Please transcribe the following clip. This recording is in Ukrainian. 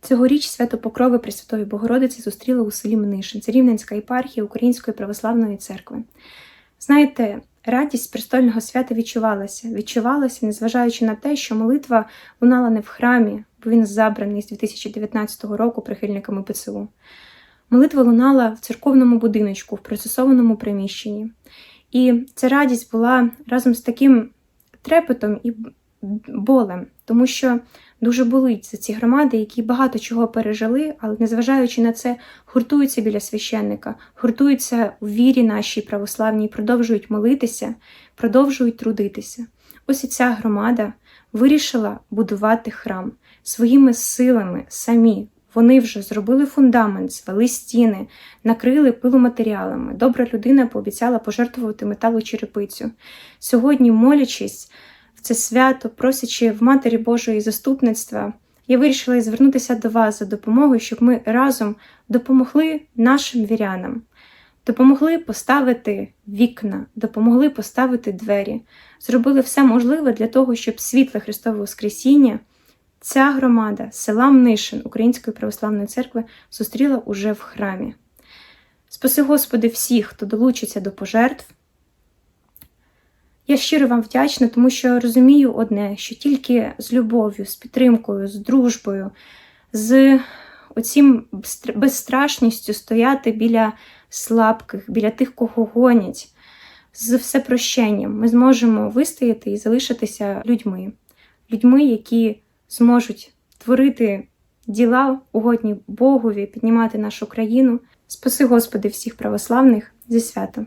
Цьогоріч свято Покрови Пресвятої Богородиці зустріли у селі Мнишин. Це Рівненська єпархія Української православної церкви. Знаєте, радість престольного свята відчувалася. Відчувалася, незважаючи на те, що молитва лунала не в храмі, бо він забраний з 2019 року прихильниками ПЦУ. Молитва лунала в церковному будиночку, в процесованому приміщенні. І ця радість була разом з таким трепетом і болем, тому що дуже болить за ці громади, які багато чого пережили, але незважаючи на це, гуртуються біля священника, гуртуються у вірі нашій православній, продовжують молитися, продовжують трудитися. Ось і ця громада вирішила будувати храм своїми силами самі. Вони вже зробили фундамент, звели стіни, накрили пиломатеріалами. Добра людина пообіцяла пожертвувати металочерепицю. Сьогодні, молячись це свято, просячи в Матері Божої заступництва, я вирішила звернутися до вас за допомогою, щоб ми разом допомогли нашим вірянам, допомогли поставити вікна, допомогли поставити двері, зробили все можливе для того, щоб світле Христове Воскресіння. Ця громада села Мнишин Української православної церкви зустріла уже в храмі. Спаси Господи всіх, хто долучиться до пожертв. Я щиро вам вдячна, тому що розумію одне, що тільки з любов'ю, з підтримкою, з дружбою, з оцім безстрашністю стояти біля слабких, біля тих, кого гонять, з всепрощенням ми зможемо вистояти і залишитися людьми, людьми, які зможуть творити діла угодні Богові, піднімати нашу країну. Спаси Господи всіх православних зі святом!